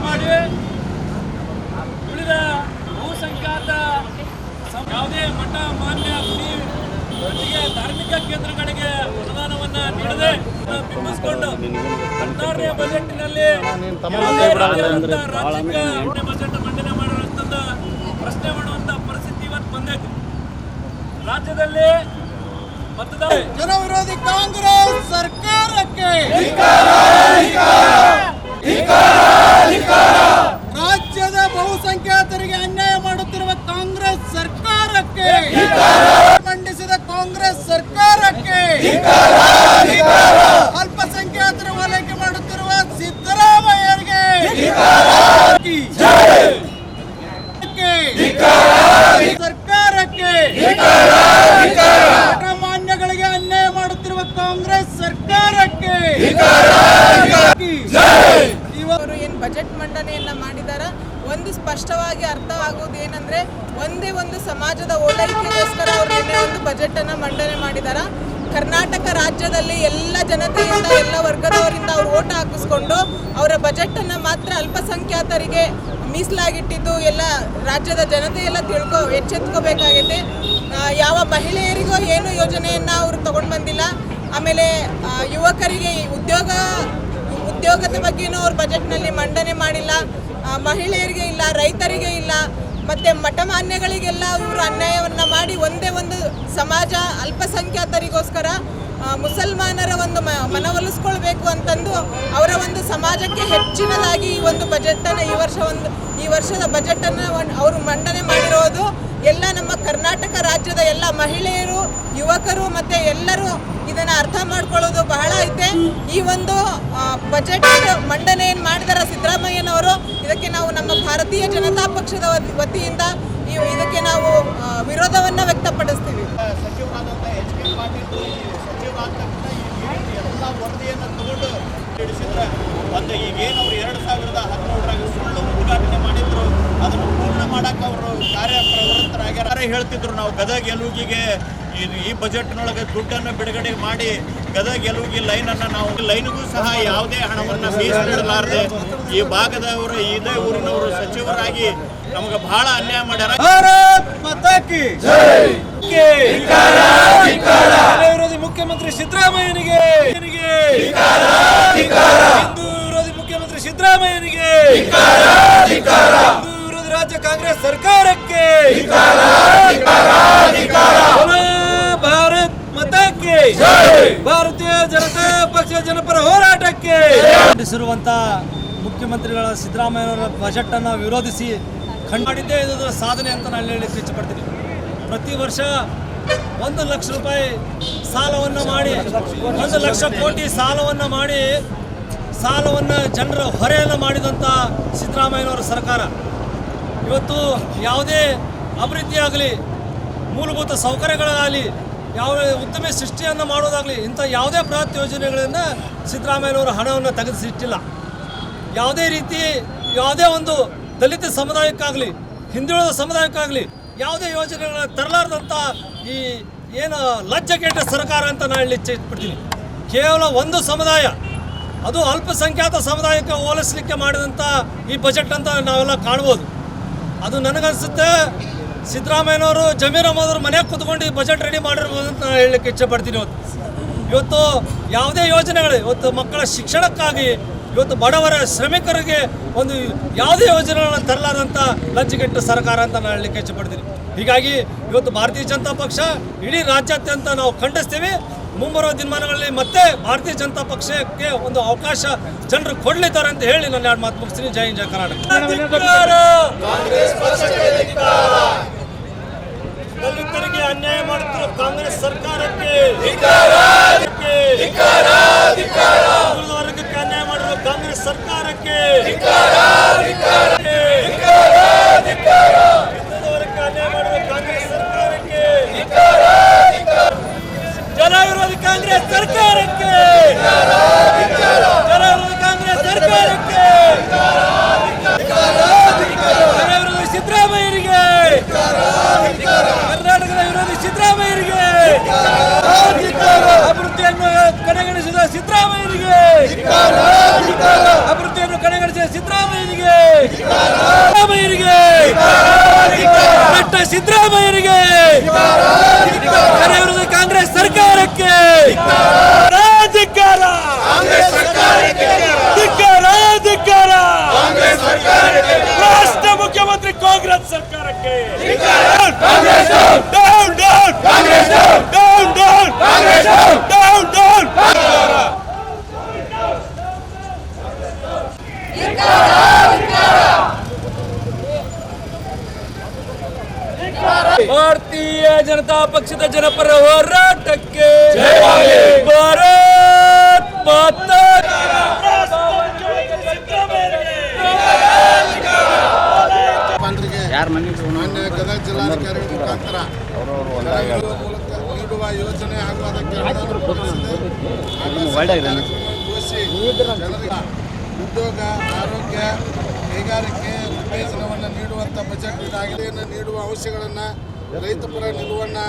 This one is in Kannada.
ಮಾಡಿ ಉಳಿದ ಬಹುಸಂಖ್ಯಾತ ಯಾವುದೇ ಮಠ ಮಾನ್ಯ ಜೊತೆಗೆ ಧಾರ್ಮಿಕ ಕೇಂದ್ರಗಳಿಗೆ ಅನುದಾನವನ್ನ ನೀಡದೆ ಬಿಂಬಿಸಿಕೊಂಡು ಹದಿನಾರನೇ ಬಜೆಟ್ನಲ್ಲಿ ರಾಜ್ಯಕ್ಕೆ ಬಜೆಟ್ ಮಂಡನೆ ಮಾಡುವಂಥದ್ದು ಪ್ರಶ್ನೆ ಮಾಡುವಂತ ಪರಿಸ್ಥಿತಿ ಇವತ್ತು ಬಂದೈತಿ. ರಾಜ್ಯದಲ್ಲಿ ಮತದಾರ ಜನವಿರೋಧಿ ಕಾಂಗ್ರೆಸ್ ಸರ್ಕಾರಕ್ಕೆ ರಾಜ್ಯದ ಬಹುಸಂಖ್ಯಾತರಿಗೆ ಅನ್ಯಾಯ ಮಾಡುತ್ತಿರುವ ಕಾಂಗ್ರೆಸ್ ಸರ್ಕಾರಕ್ಕೆ ಮಂಡಿಸಿದ ಕಾಂಗ್ರೆಸ್ ಸರ್ಕಾರಕ್ಕೆ, ಅಲ್ಪಸಂಖ್ಯಾತರ ಓಲೈಕೆ ಮಾಡುತ್ತಿರುವ ಸಿದ್ದರಾಮಯ್ಯರಿಗೆ, ಸರ್ಕಾರಕ್ಕೆ ಮಾನ್ಯಗಳಿಗೆ ಅನ್ಯಾಯ ಮಾಡುತ್ತಿರುವ ಕಾಂಗ್ರೆಸ್ ಸರ್ಕಾರಕ್ಕೆ ಬಜೆಟ್ ಮಂಡನೆಯನ್ನು ಮಾಡಿದಾರ. ಒಂದು ಸ್ಪಷ್ಟವಾಗಿ ಅರ್ಥವಾಗುವುದು ಏನಂದ್ರೆ, ಒಂದೇ ಒಂದು ಸಮಾಜದ ಓಲೈಕೆಗೋಸ್ಕರ ಅವರು ಒಂದು ಬಜೆಟ್ ಅನ್ನ ಮಂಡನೆ ಮಾಡಿದಾರ. ಕರ್ನಾಟಕ ರಾಜ್ಯದಲ್ಲಿ ಎಲ್ಲ ಜನತೆಯಿಂದ, ಎಲ್ಲ ವರ್ಗದವರಿಂದ ಅವ್ರು ಓಟ್ ಹಾಕಿಸ್ಕೊಂಡು ಅವರ ಬಜೆಟ್ ಅನ್ನ ಮಾತ್ರ ಅಲ್ಪಸಂಖ್ಯಾತರಿಗೆ ಮೀಸಲಾಗಿಟ್ಟಿದ್ದು ಎಲ್ಲ ರಾಜ್ಯದ ಜನತೆ ಎಲ್ಲ ತಿಳ್ಕೊ, ಎಚ್ಚೆತ್ಕೋಬೇಕಾಗೈತೆ. ಯಾವ ಮಹಿಳೆಯರಿಗೂ ಏನು ಯೋಜನೆಯನ್ನ ಅವರು ತಗೊಂಡು ಬಂದಿಲ್ಲ. ಆಮೇಲೆ ಯುವಕರಿಗೆ ಉದ್ಯೋಗ ಉದ್ಯೋಗದ ಬಗ್ಗೆನೂ ಅವ್ರು ಬಜೆಟ್ನಲ್ಲಿ ಮಂಡನೆ ಮಾಡಿಲ್ಲ. ಮಹಿಳೆಯರಿಗೆ ಇಲ್ಲ, ರೈತರಿಗೆ ಇಲ್ಲ, ಮತ್ತೆ ಮಠಮಾನ್ಯಗಳಿಗೆಲ್ಲ ಅವರು ಅನ್ಯಾಯವನ್ನು ಮಾಡಿ ಒಂದೇ ಒಂದು ಸಮಾಜ ಅಲ್ಪಸಂಖ್ಯಾತರಿಗೋಸ್ಕರ ಮುಸಲ್ಮಾನರ ಒಂದು ಮನವೊಲಿಸ್ಕೊಳ್ಬೇಕು ಅಂತಂದು ಅವರ ಒಂದು ಸಮಾಜಕ್ಕೆ ಹೆಚ್ಚಿನದಾಗಿ ಈ ಒಂದು ಬಜೆಟನ್ನು ಈ ವರ್ಷ ಒಂದು, ಈ ವರ್ಷದ ಬಜೆಟನ್ನು ಅವರು ಮಂಡನೆ ಮಾಡಿರೋದು ಎಲ್ಲ ನಮ್ಮ ಕರ್ನಾಟಕ ರಾಜ್ಯದ ಎಲ್ಲ ಮಹಿಳೆಯರು, ಯುವಕರು ಮತ್ತು ಎಲ್ಲರೂ ಇದನ್ನ ಅರ್ಥ ಮಾಡ್ಕೊಳ್ಳೋದು ಬಹಳ ಐತೆ. ಈ ಒಂದು ಬಜೆಟ್ ಮಂಡನೆ ಏನು ಮಾಡಿದಾರ ಸಿದ್ದರಾಮಯ್ಯನವರು. ಇದಕ್ಕೆ ನಾವು ನಮ್ಮ ಭಾರತೀಯ ಜನತಾ ಪಕ್ಷದ ವತಿಯಿಂದ ಇದಕ್ಕೆ ನಾವು ವಿರೋಧವನ್ನು ವ್ಯಕ್ತಪಡಿಸ್ತೀವಿ. ಒಂದು ಈಗೇನು ಅವರು ಎರಡು ಸಾವಿರದ ಮಾಡಕ್ಕೆ ಅವರು ಕಾರ್ಯಪ್ರವೃತ್ತರಾಗ್ಯಾರ. ಹೇಳ್ತಿದ್ರು ನಾವು ಗದಗ ಗೆಲುವಿಗೆ ಈ ಬಜೆಟ್ನೊಳಗೆ ದುಡ್ಡನ್ನು ಬಿಡುಗಡೆ ಮಾಡಿ ಗದಗ ಗೆಲುವಿಗೆ ಲೈನನ್ನು ನಾವು ಲೈನ್ಗೂ ಸಹ ಯಾವುದೇ ಹಣವನ್ನು ಮೀಸಲಿಡಲಾರದೆ ಈ ಭಾಗದವರು ಇದೇ ಊರಿನವರು ಸಚಿವರಾಗಿ ನಮಗೆ ಬಹಳ ಅನ್ಯಾಯ ಮಾಡ್ಯಾರ. ವಿರೋಧಿ ಮುಖ್ಯಮಂತ್ರಿ ಸಿದ್ದರಾಮಯ್ಯನಿಗೆ. ಹಿಂದೂ ವಿರೋಧಿ ಮುಖ್ಯಮಂತ್ರಿ ಸಿದ್ದರಾಮಯ್ಯನಿಗೆ. ರಾಜ್ಯ ಕಾಂಗ್ರೆಸ್ ಸರ್ಕಾರಕ್ಕೆ ಭಾರತ್ ಮತಕ್ಕೆ ಭಾರತೀಯ ಜನತಾ ಪಕ್ಷ ಜನಪರ ಹೋರಾಟಕ್ಕೆ ಮಂಡಿಸಿರುವಂತ ಮುಖ್ಯಮಂತ್ರಿಗಳ ಸಿದ್ದರಾಮಯ್ಯವರ ಬಜೆಟ್ ಅನ್ನು ವಿರೋಧಿಸಿ ಖಂಡಿದ್ದೇ ಮಾಡಿದ್ದೇ ಇದು ಸಾಧನೆ ಅಂತ ನಾನು ಹೇಳಿ ಹೇಳಲಿಕ್ಕೆ ಪಡ್ತೀನಿ ಪ್ರತಿ ವರ್ಷ ಒಂದು ಲಕ್ಷ ರೂಪಾಯಿ ಸಾಲವನ್ನು ಮಾಡಿ ಒಂದು ಲಕ್ಷ ಕೋಟಿ ಸಾಲವನ್ನು ಮಾಡಿ ಸಾಲವನ್ನು ಜನರ ಹೊರೆಯನ್ನು ಮಾಡಿದಂಥ ಸಿದ್ದರಾಮಯ್ಯನವರ ಸರ್ಕಾರ. ಇವತ್ತು ಯಾವುದೇ ಅಭಿವೃದ್ಧಿ ಆಗಲಿ ಮೂಲಭೂತ ಸೌಕರ್ಯಗಳಾಗಲಿ ಯಾವ ಉತ್ತಮ ಸೃಷ್ಟಿಯನ್ನು ಮಾಡೋದಾಗಲಿ ಇಂಥ ಯಾವುದೇ ಬೃಹತ್ ಯೋಜನೆಗಳನ್ನು ಸಿದ್ದರಾಮಯ್ಯನವರು ಹಣವನ್ನು ತೆಗೆದಿಟ್ಟಿಲ್ಲ. ಯಾವುದೇ ರೀತಿ ಯಾವುದೇ ಒಂದು ದಲಿತ ಸಮುದಾಯಕ್ಕಾಗಲಿ, ಹಿಂದುಳಿದ ಸಮುದಾಯಕ್ಕಾಗಲಿ ಯಾವುದೇ ಯೋಜನೆಗಳನ್ನು ತರಲಾರ್ದಂಥ ಈ ಏನು ಲಜ್ಜಗೆಟ್ಟ ಸರ್ಕಾರ ಅಂತ ನಾನು ಹೇಳಿ ಇಚ್ಛೆಪಡ್ತೀನಿ ಕೇವಲ ಒಂದು ಸಮುದಾಯ, ಅದು ಅಲ್ಪಸಂಖ್ಯಾತ ಸಮುದಾಯಕ್ಕೆ ಹೋಲಿಸಲಿಕ್ಕೆ ಮಾಡಿದಂಥ ಈ ಬಜೆಟ್ ಅಂತ ನಾವೆಲ್ಲ ಕಾಣ್ಬೋದು. ಅದು ನನಗನ್ಸುತ್ತೆ. ಸಿದ್ದರಾಮಯ್ಯನವರು ಜಮೀರ್ ಅಹಮದ್ ಅವ್ರ ಮನೆಗೆ ಕುತ್ಕೊಂಡು ಈ ಬಜೆಟ್ ರೆಡಿ ಮಾಡಿರ್ಬೋದು ಅಂತ ನಾನು ಇಚ್ಛೆ ಇಚ್ಛೆಪಡ್ತೀನಿ ಇವತ್ತು. ಇವತ್ತು ಯಾವುದೇ ಯೋಜನೆಗಳು ಇವತ್ತು ಮಕ್ಕಳ ಶಿಕ್ಷಣಕ್ಕಾಗಿ ಇವತ್ತು ಬಡವರ ಶ್ರಮಿಕರಿಗೆ ಒಂದು ಯಾವುದೇ ಯೋಜನೆಗಳನ್ನು ತರಲಾದಂಥ ಲಂಚಗೆಟ್ಟ ಸರ್ಕಾರ ಅಂತ ನಾನು ಹೇಳಲಿಕ್ಕೆ ಇಚ್ಛೆಪಡ್ತೀನಿ ಹೀಗಾಗಿ ಇವತ್ತು ಭಾರತೀಯ ಜನತಾ ಪಕ್ಷ ಇಡೀ ರಾಜ್ಯಾದ್ಯಂತ ನಾವು ಖಂಡಿಸ್ತೀವಿ. ಮುಂಬರುವ ದಿನಮಾನಗಳಲ್ಲಿ ಮತ್ತೆ ಭಾರತೀಯ ಜನತಾ ಪಕ್ಷಕ್ಕೆ ಒಂದು ಅವಕಾಶ ಜನರು ಕೊಡ್ಲಿದ್ದಾರೆ ಅಂತ ಹೇಳಿ ನಾನು ಎರಡು ಮಾತು ಮುಗಿಸ್ತೀನಿ. ಜೈ ಜಯ ಕರ್ನಾಟಕ ದಲಿತರಿಗೆ ಅನ್ಯಾಯ ಮಾಡುತ್ತಿರುವ ಕಾಂಗ್ರೆಸ್ ಸರ್ಕಾರಕ್ಕೆ ಹಿಂದುಳಿದ ವರ್ಗಕ್ಕೆ ಅನ್ಯಾಯ ಮಾಡಿರುವ ಕಾಂಗ್ರೆಸ್ ಸರ್ಕಾರಕ್ಕೆ ಹಿಂದುಳಿದ ವರ್ಗಕ್ಕೆ ಅನ್ಯಾಯ ಮಾಡಿರುವ ಕಾಂಗ್ರೆಸ್ ಸರ್ಕಾರಕ್ಕೆ ಜನ ವಿರೋಧಿ ಕಾಂಗ್ರೆಸ್ ಸರ್ಕಾರಕ್ಕೆ ಜನ ವಿರೋಧಿ ಕಾಂಗ್ರೆಸ್ ಸರ್ಕಾರಕ್ಕೆ ಜನ ವಿರೋಧಿ ಸಿದ್ದರಾಮಯ್ಯರಿಗೆ ಕರ್ನಾಟಕದ ವಿರೋಧಿ ಸಿದ್ದರಾಮಯ್ಯರಿಗೆ ಅಭಿವೃದ್ಧಿಯನ್ನು ಕಡೆಗಣಿಸಿದ ಸಿದ್ದರಾಮಯ್ಯರಿಗೆ ಅಭಿವೃದ್ಧಿಯನ್ನು ಕಡೆಗಣಿಸಿದ ಸಿದ್ದರಾಮಯ್ಯ ಸಿದ್ದರಾಮಯ್ಯನಿಗೆ ಸಿದ್ದರಾಮಯ್ಯನಿಗೆ ಡಾಕ್ಟರ್ ಸಿದ್ದರಾಮಯ್ಯನಿಗೆ ಕರೆ ವಿರೋಧ ಕಾಂಗ್ರೆಸ್ ಸರ್ಕಾರಕ್ಕೆ ಜನತಾ ಪಕ್ಷದ ಜನಪರ ಹೋರಾಟಕ್ಕೆ ಭಾರತ್ ಮಾತಾ ಮಾನ್ಯ ಗದಗ ಜಿಲ್ಲಾಧಿಕಾರಿ ಮುಖಾಂತರ ನೀಡುವ ಯೋಜನೆ ಹಾಗೂ ಅದಕ್ಕೆ ಜನರಿಗೆ ಉದ್ಯೋಗ ಆರೋಗ್ಯ ಕೈಗಾರಿಕೆ ಉತ್ತೇಜನವನ್ನು ನೀಡುವಂಥ ಬಜೆಟ್ ಇದಾಗಿದೆ. ಇದನ್ನು ನೀಡುವ ಅಂಶಗಳನ್ನು ರೈತ ಪರ ನಿಲುವನ್ನು